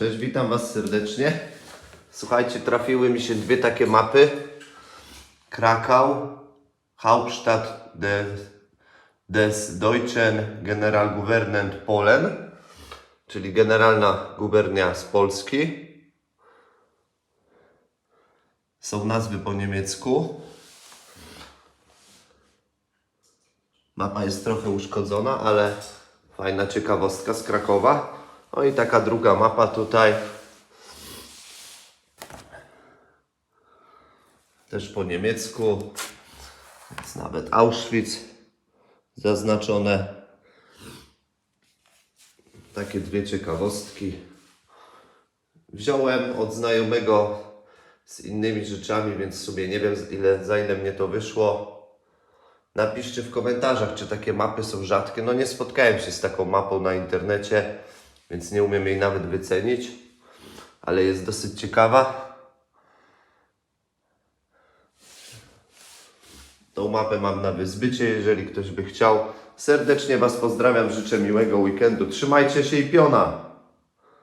Cześć, witam Was serdecznie. Słuchajcie, trafiły mi się dwie takie mapy. Krakau, Hauptstadt des, des Deutschen Generalgouvernement Polen, czyli Generalna Gubernia z Polski. Są nazwy po niemiecku. Mapa jest trochę uszkodzona, ale fajna ciekawostka z Krakowa. No i taka druga mapa tutaj. Też po niemiecku. Jest nawet Auschwitz zaznaczone. Takie dwie ciekawostki. Wziąłem od znajomego z innymi rzeczami, więc sobie nie wiem ile, za ile mnie to wyszło. Napiszcie w komentarzach, czy takie mapy są rzadkie. No nie spotkałem się z taką mapą na internecie, więc nie umiem jej nawet wycenić, ale jest dosyć ciekawa. Tą mapę mam na wyzbycie, jeżeli ktoś by chciał. Serdecznie Was pozdrawiam, życzę miłego weekendu. Trzymajcie się i piona!